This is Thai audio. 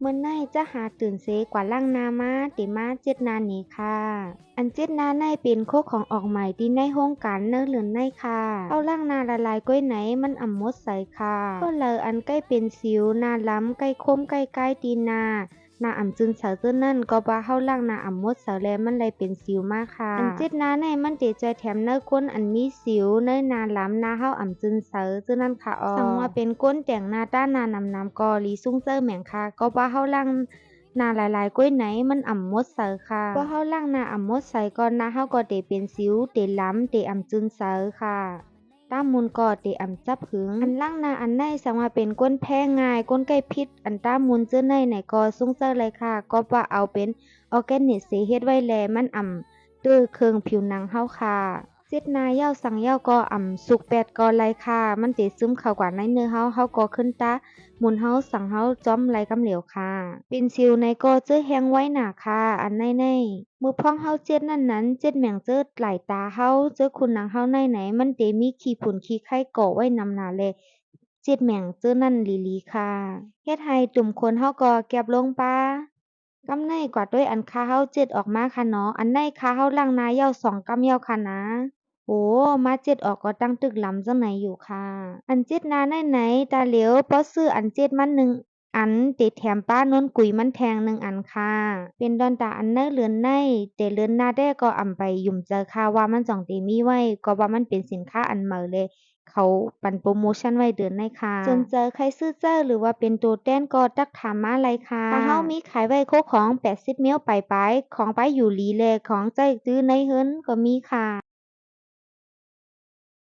เมื่อในจะหาตื่นเสกว่าล่างนามาติมาเจ็ดนานี้ค่ะ อันเจ็ดนาในเป็นโคกของออกใหม่ที่ในห้องการเนื้อเหลือนในค่ะเอาล่างนาละลายก้อยไหนมันอ่ำมดใส่ค่ะ ก็เลยอันใกล้เป็นสิวนาล้ำใกล้คมใกล้ใกล้ตีนา นาอ่ำจึนเสาเจ้านั่นก็บ่าเฮาล่างนาอ่ำมดเสาแลมันเลยเป็นสิวมากค่ะ อันเจ็ดนาในมันเตใจแถมเนื้อก้นอันมีสิวเนื้อนาล้ำนาเฮาอ่ำจึนเสาเจ้านั่นค่ะอ๋อสังว่าเป็นก้นแต่งนาต้านนานำน้ำกอลีซุ่งเจอแหม่งค่ะ ก็บ่าเฮาล่างนาหลายๆก้อยไหนมันอ่ำมดใส่ค่ะว่าเฮาล่างนาอ่ำมดใส่ก่อนนาเฮาก็เตเป็นสิวเตล้ำเตอ่ำจุนเสอค่ะ ต้ามมุนก่อตอ่ำจับหึง อันล่างนาอันในสังว่าเป็นก้นแพ้ง่ายก้นใกล้พิษ อันต้ามมุนเจ้อในไหนก็สูงเจอเลยค่ะ ก็ว่าเอาเป็นออร์แกนิกสีเฮ็ดไว้แลมันอ่ำตื้อเครื่องผิวหนังเฮาค่ะ เจ็ดนายเย้าสังเย้าก็อ่ำสุกแปดก็ไรค่ะ มันเตซึมเข้ากว่าในเนื้อเฮาเฮาก็ขึ้นตาหมุนเฮาสั่งเฮาจ้อมไรกำเหลียวค่ะเป็นซิวในก็เจอแห้งไว้หนาค่ะ อันในในมือพ้องเฮาเจ็ดนั่นนั้นเจ็ดแหม่งเจอไหลตาเฮาเจอคุณนางเฮาในไหน มันเตมีขี้ผุนขี้ไข่กาะไว้นำหนาเลยเจ็ดแหม่งเจอนั่นลีลีค่ะเฮ็ดให้ตุ่มคนเฮาก็แก็บลงป้ากำในกว่าด้วยอันคาเฮาเจ็ดออกมาค่ะเนาะอันในคาเฮาล่างนาเย้าสองกำเย้าค่ะนะ โอ้ มาเจ็ดออกก็ตั้งตึกหลำจังไหนอยู่ค่ะ อันเจ็ดนาไหนไหนตาเหลียวป้อซื้ออันเจ็ดมันหนึ่งอันติดแถมป้านนกุยมันแทงหนึ่งอันค่ะ เป็นดอนตาอันเนอเลือนในแต่เลือนหน้าได้ก็อ่ำไปยุ่มเจอค่ะว่ามันจ่องตีมีไว้ ก็ว่ามันเป็นสินค้าอันเหมาเลย เขาปันโปรโมชั่นไว้เดือนในค่ะสนใจอใครซื้อเจ้าหรือว่าเป็นตัวแต้นก็ตักถามมาเลยค่ะถ้าเฮามีขายไว้โคของ 80 เมียวไปไป ของไปอยู่หลีแลของใจตื้อในเฮิรนก็มีค่ะ